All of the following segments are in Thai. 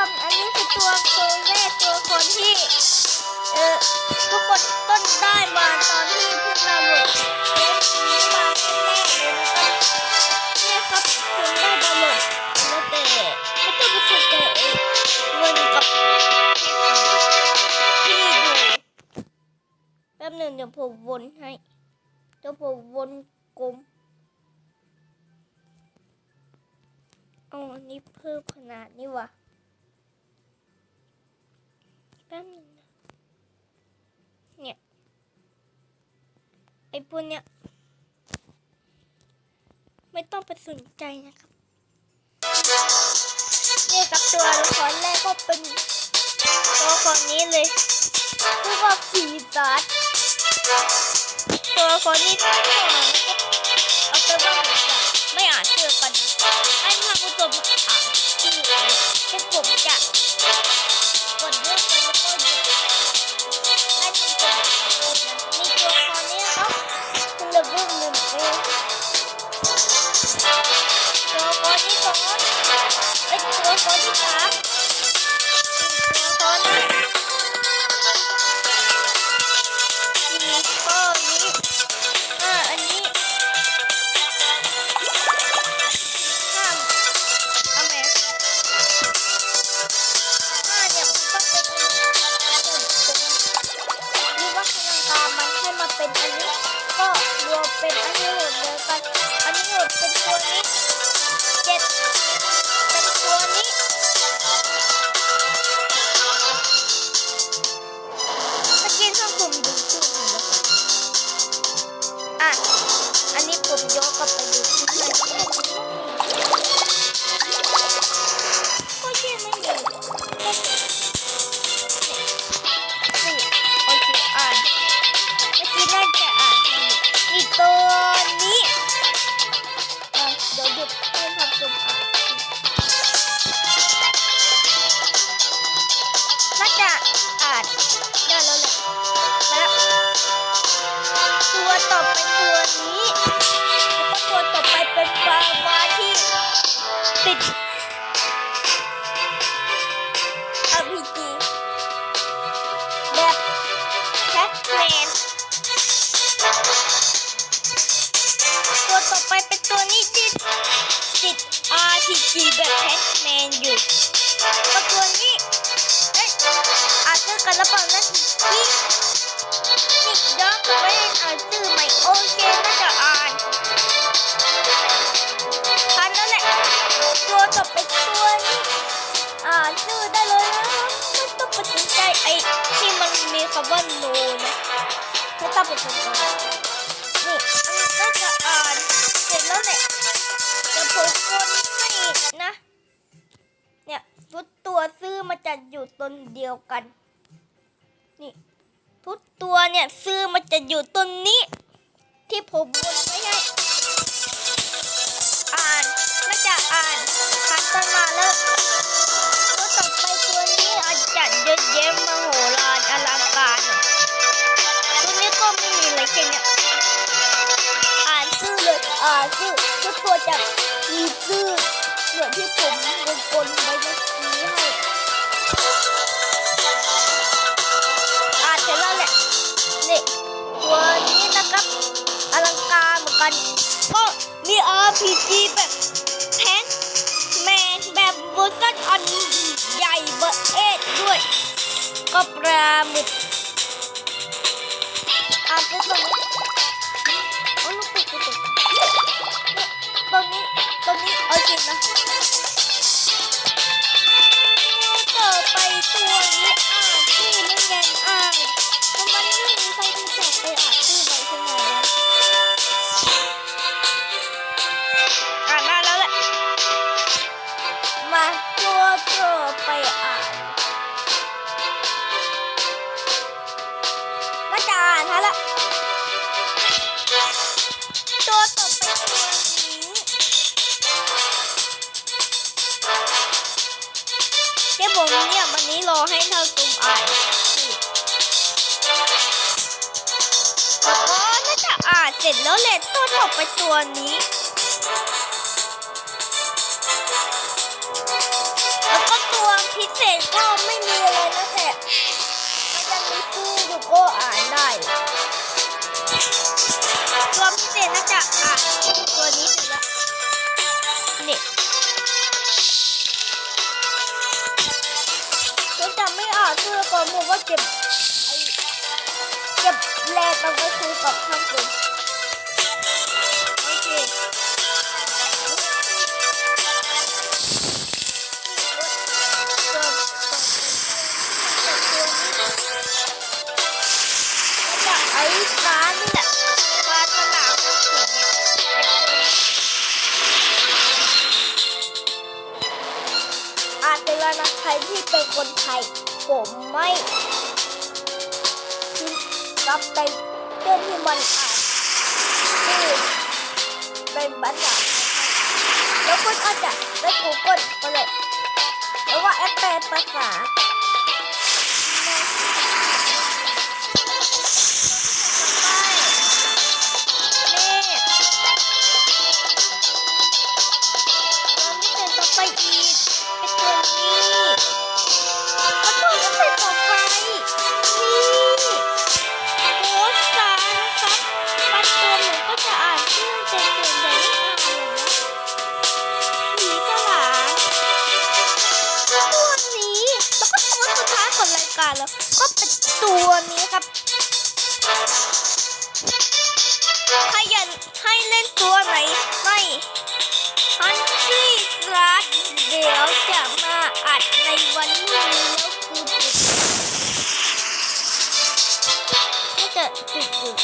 ครับอันนี้คือตัวโคนแรกตัวคนที่ เออทุกคนต้นได้มาตอนที่เพิ่งเราหมดเกมนี้มาแรกเลยนะครับเนี่ยครับคุณได้ดาวน์โหลดแล้วแต่ไม่ต้องไปสนใจเองเงินกับที่ดูแป๊บหนึ่งเดี๋ยวผมวนให้เดี๋ยวผมวนกลมอาอันนี้เพิ่มขนาดนี่วะ แป๊บนึงนะเนี่ย ไอ้พวกเนี้ยไม่ต้องไปสนใจนะครับเนี่ยครับตัวละครแรกก็เป็นตัวคนนี้เลยชื่อว่าผีซาร์ตัวคนนี้ก็เอาไปว่าผมจะไม่อ่านชื่อกันนะให้ท่านผู้ชมอ่านชื่อเองที่ผมจะ ที่สองเอ้ยตัวละครที่สามาดเดินได้แล้วแหละไปแล้วตัวต่อไปตัวนี้แล้วก็ตัวต่อไปเป็นปลาวาที่ติด นะที่ย้อนกลับไปอ่านชื่อใหม่โอเคน่าจะอ่านทันแล้วแหละตัวต่อไปตัวนี้อ่านชื่อได้เลยนะไม่ต้องไปสนใจไอ้ที่มันมีคำว่าโนนะไม่ต้องไปสนใจนี่อันนี้ก็จะอ่านเสร็จแล้วแหละจะผมวนให้นะ เนี่ยทุกตัวซื้อมาจะอยู่ตนเดียวกัน นี่ ทุกตัวเนี่ยซื้อมาจะอยู่ตนนี้ ที่ผมวนไว้ให้อ่านน่าจะอ่านผ่านต้นมาแล้วตัวต่อไปตัวนี้อาจจะเยอะแยะมโหฬารอลังการตัวนี้ก็ไม่มีอะไรแค่เนี้ยอ่านชื่อเลยอ่านชื่อทุกตัวจะมีชื่อเหมือนที่ผมวงกลมไว้เมื่อกี้ การเหมือนกันก็มีแบบแพ็คแมงแบบเวอร์ซันอันใหญ่เบอร์เอสด้วย ก็ปลาหมึกอาไปตรงนี้โอ้ลูกปิดปิดตรงนี้ตรงนี้เอาจริงนะต่อไปตัวนี้อ่านชื่อไม่ยังอ่านมันไม่มีใครรู้จักไปอ่านชื่ อให้เท่าตุมอ่านแล้วก็น่าจะอ่านเสร็จแล้วแหละตัวต่อไปตัวนี้ แล้วก็ตัวพพิเศษก็ไม่มีอะไรนะแต่มันยังมีชื่ออยู่ก็อ่านได้ตัวพิเศษน่าจะอ่าน เก็บไอ้เก็บแรงเอาไว้คุยกับท่านคุณโอเคตัวตัวตัวนี้มาจากไอ้ร้านี่แหละปลาฉลามน้ำแข็งเนี่ยอานไปแล้วนะใครที่เป็นคนไทย ผมไม่รับในเรื่องที่มันอ่านชื่เป็นภาษาแล้วก็อาจจะได้ Google ไปเลยแล้วว่าแอปแปลภาษา ตัวนี้ครับถ้าอยากให้เล่นตัวไหนไม่ฮันตี้รักเดี๋ยวจะมาอัดในวันพรุ่งนี้แล้วคือปิดก็จะปิดอยู่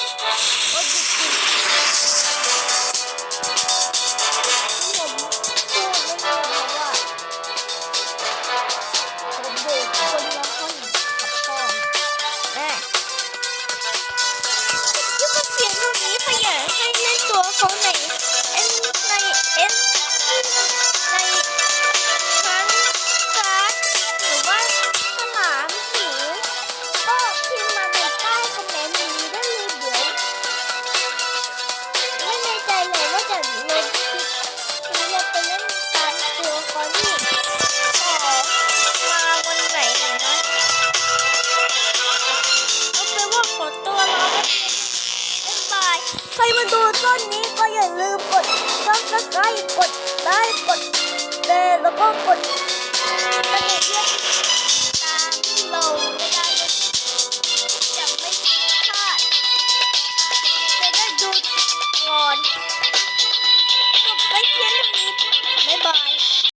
อนนี้ก็อย่าลืมกดซับสไครต์กดไลค์กดแชร์แล้วก็กดกระดิ่งเพื่อ